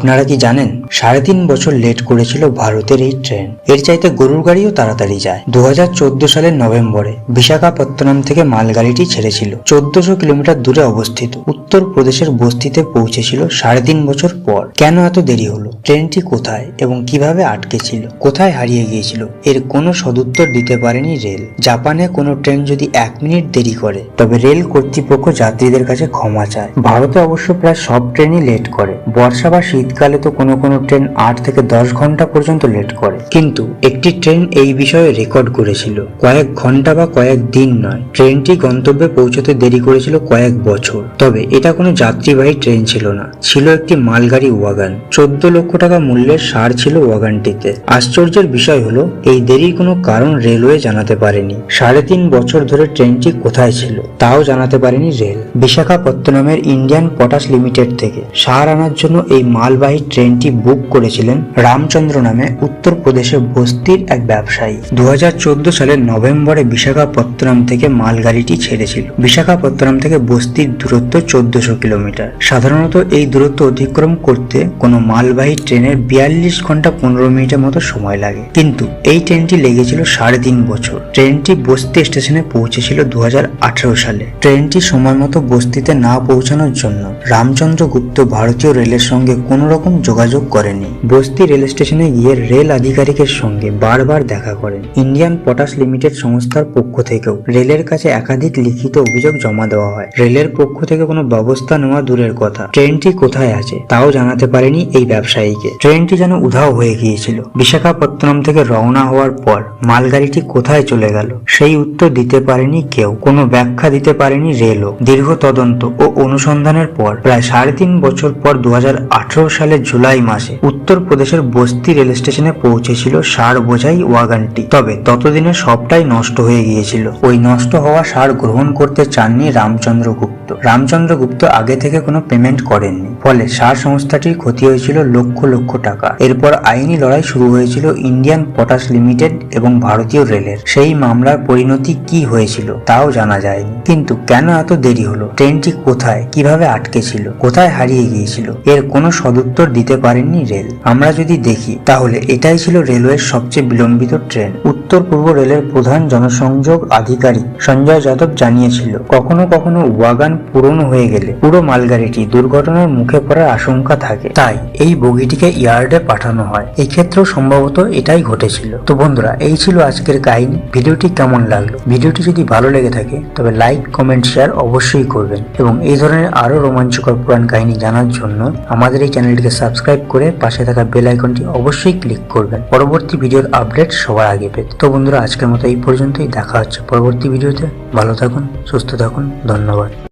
আপনারা কি জানেন? সাড়ে তিন বছর লেট করেছিল ভারতের এই ট্রেন। এর চাইতে গরুর গাড়িও তাড়াতাড়ি যায়। দুহাজার চোদ্দ সালের নভেম্বরে বিশাখাপত্তনম থেকে মালগাড়িটি ছেড়েছিল। চোদ্দশো কিলোমিটার দূরে অবস্থিত। উত্তর প্রদেশের বস্তিতে পৌঁছেছিল সাড়ে তিন বছর পর। কেন এত দেরি হলো? ট্রেনটি কোথায় এবং কীভাবে আটকে ছিল? কোথায় হারিয়ে গিয়েছিল? এর কোনো সদুত্তর দিতে পারেনি রেল। জাপানে কোনো ট্রেন যদি এক মিনিট দেরি করে, তবে রেল কর্তৃপক্ষ যাত্রীদের কাছে ক্ষমা চায়। ভারতে অবশ্য প্রায় সব ট্রেনই লেট করে। বর্ষা বা শীতকালে তো কোনো কোনো ট্রেন আট থেকে দশ ঘণ্টা পর্যন্ত লেট করে। কিন্তু একটি ট্রেন এই বিষয়ে রেকর্ড করেছিল, কয়েক ঘণ্টা বা কয়েক দিন নয়। ট্রেনটি গন্তব্যে পৌঁছতে দেরি করেছিল কয়েক বছর। তবে এটা কোনো যাত্রীবাহী ট্রেন ছিল না, ছিল একটি মালগাড়ি ওয়াগান। চোদ্দ লক্ষ টাকা মূল্যের সার ছিল ওয়াগানটিতে। আশ্চর্যের বিষয় হলো, এই দেরির কোনো কারণ রেলওয়ে জানাতে পারেনি। সাড়ে তিন বছর ধরে ট্রেনটি কোথায় ছিল, তাও জানাতে পারেনি রেল। বিশাখাপত্তনমের ইন্ডিয়ান পটাশ লিমিটেড থেকে সার আনার জন্য এই মালবাহী ট্রেনটি বুক করেছিলেন রামচন্দ্র নামে উত্তরপ্রদেশে বস্তির এক ব্যবসায়ী। দু সালের নভেম্বরে বিশাখাপত্তনম থেকে মালগাড়িটি ছেড়েছিল। বিশাখাপত্তনম থেকে বস্তির দূরত্ব চোদ্দশো কিলোমিটার। সাধারণত এই দূরত্ব অতিক্রম করতে কোনো মালবাহী ট্রেনের বিয়াল্লিশ ঘণ্টা পনেরো মিনিটের মতো সময় লাগে। কিন্তু এই ট্রেনটি লেগেছিল সাড়ে তিন বছর। ট্রেনটি বস্তি স্টেশনে পৌঁছেছিল দু হাজার আঠারো সালে। ট্রেনটি সময় মতো বস্তিতে না পৌঁছানোর জন্য রামচন্দ্র গুপ্ত ভারতীয় রেলের সঙ্গে কোনো রকম যোগাযোগ করেনি। বস্তি রেল স্টেশনে গিয়ে রেল আধিকারিকের সঙ্গে বারবার দেখা করেন ইন্ডিয়ান পটাশ লিমিটেড সংস্থার পক্ষ থেকেও। রেলের কাছে একাধিক লিখিত অভিযোগ জমা দেওয়া হয়। রেলের পক্ষ থেকে কোনো ব্যবস্থা নেওয়া দূরের কথা। ট্রেনটি কোথায় আছে তাও জানাতে পারেনি এই ব্যবসায়ীকে। ট্রেনটি যেন উধাও হয়ে গিয়েছিল। বিশাখাপত্তনম থেকে রওনা হওয়ার পর মালগাড়িটি কোথায় চলে গেল সেই উত্তর দিতে পারেনি কেউ। কোনো ব্যাখ্যা দিতে পারেনি রেলও। দীর্ঘ তদন্ত ও অনুসন্ধানের পর প্রায় সাড়ে তিন বছর পর দু হাজার আঠারো সালের জুলাই মাসে উত্তরপ্রদেশের বস্তি রেল স্টেশনে পৌঁছেছিল সার বোঝাই ওয়াগানটি। তবে ততদিনে সবটাই নষ্ট হয়ে গিয়েছিল। ওই নষ্ট হওয়া সার গ্রহণ করতে চাননি রামচন্দ্র গুপ্ত রামচন্দ্র গুপ্ত আগে থেকে কোনো পেমেন্ট করেননি। ফলে সার সংস্থাটির ক্ষতি হয়েছিল লক্ষ লক্ষ টাকা। এরপর আইনি লড়াই শুরু হয়েছিল ইন্ডিয়ান পটাশ লিমিটেড এবং ভারতীয় রেলের। সেই মামলার পরিণতি কি হয়েছিল তাও জানা যায়নি। কিন্তু কেন এত দেরি হলো? ট্রেনটি কোথায়? কীভাবে আটকে ছিল? কোথায় হারিয়ে গিয়েছিল? এর কোনো সদুত্তর দিতে পারেননি রেল। আমরা যদি দেখি, তাহলে এটাই ছিল রেলওয়ের সবচেয়ে বিলম্বিত ট্রেন। উত্তর পূর্ব রেলের প্রধান জনসংযোগ আধিকারিক সঞ্জয় যাদব জানিয়েছিল, কখনো কখনো ওয়াগান পুরনো হয়ে গেলে পুরো মালগাড়িটি দুর্ঘটনার মুখে পড়ার আশঙ্কা থাকে। তাই এই বগিটিকে ইয়ার্ডে পাঠানো হয়। এই সম্ভবত এটাই ঘটেছিল। তো বন্ধুরা, এই ছিল আজকের কাহিনী। ভিডিওটি কেমন লাগল? ভিডিওটি যদি ভালো লেগে থাকে, তবে লাইক, কমেন্ট, শেয়ার অবশ্যই করবেন। এবং এই ধরনের আরও রোমাঞ্চকর পুরাণ কাহিনী জানার জন্য আমাদের এই চ্যানেলটিকে সাবস্ক্রাইব করে পাশে থাকা বেল আইকনটি অবশ্যই ক্লিক করবেন। পরবর্তী ভিডিওর আপডেট সবার আগে পেতে। তো বন্ধুরা, আজকের মতো এই পর্যন্তই। দেখা হচ্ছে পরবর্তী ভিডিওতে। ভালো থাকুন, সুস্থ থাকুন। ধন্যবাদ।